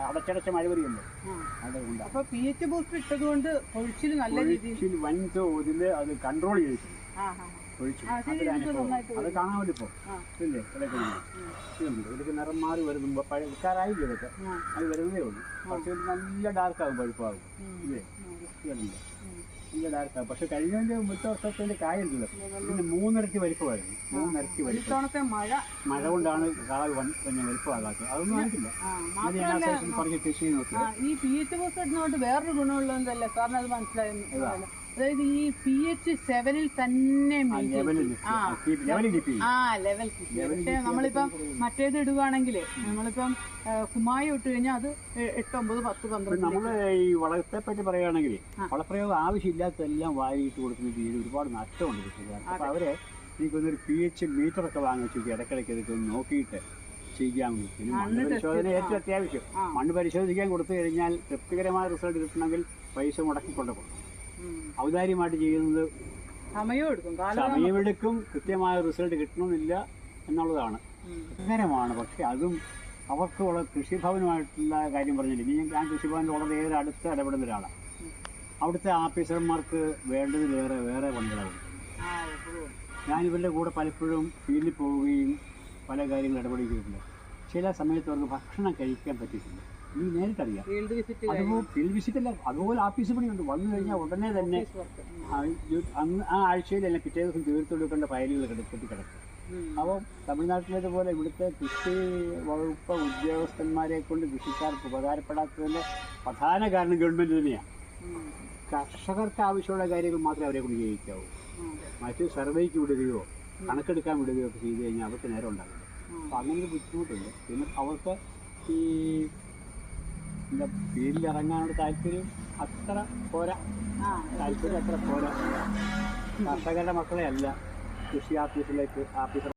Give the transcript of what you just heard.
അടച്ചടച്ച മഴ. അതുകൊണ്ട് അപ്പൊ പി എച്ച് ബൂസ്റ്റർ ഇട്ടത് കൊണ്ട് ഒഴിച്ചിൽ നല്ല രീതിയിൽ വൻ തോതിൽ അത് കൺട്രോൾ ചെയ്തിട്ടുണ്ട്. അത് കാണാമല്ലോ ഇപ്പോ. ഇല്ലേ? ഇതൊക്കെ നിറം മാറി വരുന്നു. പഴക്കാരായില്ല ഇതൊക്കെ. അത് വരുന്നതേ ഉള്ളൂ. പക്ഷേ നല്ല ഡാർക്ക് ഡാർക്കാകും പഴുപ്പാകും. ഇല്ലേ? ഉം. ഡാർക്കാകും പക്ഷെ കഴിഞ്ഞതിന്റെ മുറ്റ വർഷത്തിന്റെ കായുണ്ടല്ലോ ഇതിന് മൂന്നിരട്ടി വലിപ്പമായിരുന്നു. മൂന്നിരട്ടി വലിപ്പം. ഇത്തവണത്തെ മഴ മഴ കൊണ്ടാണ് കാള പിന്നെ വലിപ്പമാകാത്തത്. അതൊന്നും ആയിട്ടില്ല അത് ഞാൻ കൃഷി ചെയ്ത് നോക്കി ഈ പീറ്റ് ബൂസ്റ്റർ ഇടുന്നതുകൊണ്ട് വേറൊരു ഗുണമുള്ളതല്ലേ സാറിന് അത് മനസ്സിലായിരുന്നു അതായത് ഈ പി എച്ച് സെവനിൽ തന്നെ. ആ ലെവൽ പക്ഷെ നമ്മളിപ്പം മറ്റേത് ഇടുകയാണെങ്കിൽ നമ്മളിപ്പം കുമായി കുമ്മായി ഇട്ട് കഴിഞ്ഞാൽ അത് എട്ട് ഒമ്പത് പത്ത് പന്ത്രണ്ട് നമ്മൾ ഈ വളത്തെ പറ്റി പറയുകയാണെങ്കിൽ വളപ്രയോഗം ആവശ്യമില്ലാത്തതെല്ലാം വാരിയിട്ട് കൊടുക്കുന്ന രീതിയിൽ ഒരുപാട് നഷ്ടമുണ്ട് കൃഷിക്കാർക്ക്. അപ്പോൾ അവരെ എനിക്കൊന്നൊരു പി എച്ച് മീറ്റർ ഒക്കെ വാങ്ങിച്ചു ഇടയ്ക്കിടയ്ക്ക് ഇതൊക്കെ ഒന്ന് നോക്കിയിട്ട് ചെയ്യാമെന്ന് പിന്നെ മണ്ണ് പരിശോധന ഏറ്റവും അത്യാവശ്യം. മണ്ണ് പരിശോധിക്കാൻ കൊടുത്തു കഴിഞ്ഞാൽ തൃപ്തികരമായ റിസൾട്ട് കിട്ടണമെങ്കിൽ പൈസ മുടക്കി കൊണ്ടുപോകണം. ഔദാര്യമായിട്ട് ചെയ്യുന്നത് സമയമെടുക്കും സമയമെടുക്കും കൃത്യമായ റിസൾട്ട് കിട്ടണമെന്നില്ല എന്നുള്ളതാണ്. അങ്ങനെയാണ് പക്ഷെ അതും അവർക്ക് വളരെ കൃഷിഭവനുമായിട്ടുള്ള കാര്യം പറഞ്ഞില്ല? ഇനി ഞാൻ കൃഷിഭവനിൽ വളരെയേറെ അടുത്ത് ഇടപെടുന്ന ഒരാളാണ്. അവിടുത്തെ ആഫീസർമാർക്ക് വേണ്ടത് വേറെ വേറെ പണികളാണ്. ഞാൻ ഇവരുടെ കൂടെ പലപ്പോഴും ഫീൽഡിൽ പോവുകയും പല കാര്യങ്ങൾ ഇടപെടുകയുണ്ട് ചില സമയത്ത് അവർക്ക് ഭക്ഷണം കഴിക്കാൻ പറ്റിയിട്ടില്ല നീ നേരിട്ടറിയാം. അതുപോലെ ഫീൽഡ് വിസിറ്റ് അല്ല അതുപോലെ ആഫീസ് പണിയുണ്ട്. വന്നു കഴിഞ്ഞാൽ ഉടനെ തന്നെ അന്ന് ആ ആഴ്ചയിൽ തന്നെ പിറ്റേ ദിവസം തീർത്തെടുക്കേണ്ട ഫയലുകൾ കിടത്തി കിടക്കും അപ്പം തമിഴ്നാട്ടിലേതുപോലെ ഇവിടുത്തെ കൃഷി വകുപ്പ് ഉദ്യോഗസ്ഥന്മാരെ കൊണ്ട് കൃഷിക്കാർക്ക് ഉപകാരപ്പെടാത്തതിന്റെ പ്രധാന കാരണം ഗവൺമെന്റ് തന്നെയാണ് കർഷകർക്ക് ആവശ്യമുള്ള കാര്യങ്ങൾ മാത്രമേ അവരെ കൊണ്ട് ചെയ്യിക്കാവൂ മറ്റ് സർവേക്ക് വിടുകയോ കണക്കെടുക്കാൻ വിടുകയോ ഒക്കെ ചെയ്ത് കഴിഞ്ഞാൽ അവർക്ക് നേരം ഉണ്ടാകില്ല അപ്പം അങ്ങനെ ഒരു ബുദ്ധിമുട്ടുണ്ട്. പിന്നെ അവർക്ക് ഈ എന്താ ഫീൽഡിൽ ഇറങ്ങാനുള്ള താല്പര്യം? അത്ര പോരാ. താല്പര്യം അത്ര പോരാ. കർഷകരുടെ മക്കളെ അല്ല. കൃഷി ഓഫീസിലേക്ക് ഓഫീസർ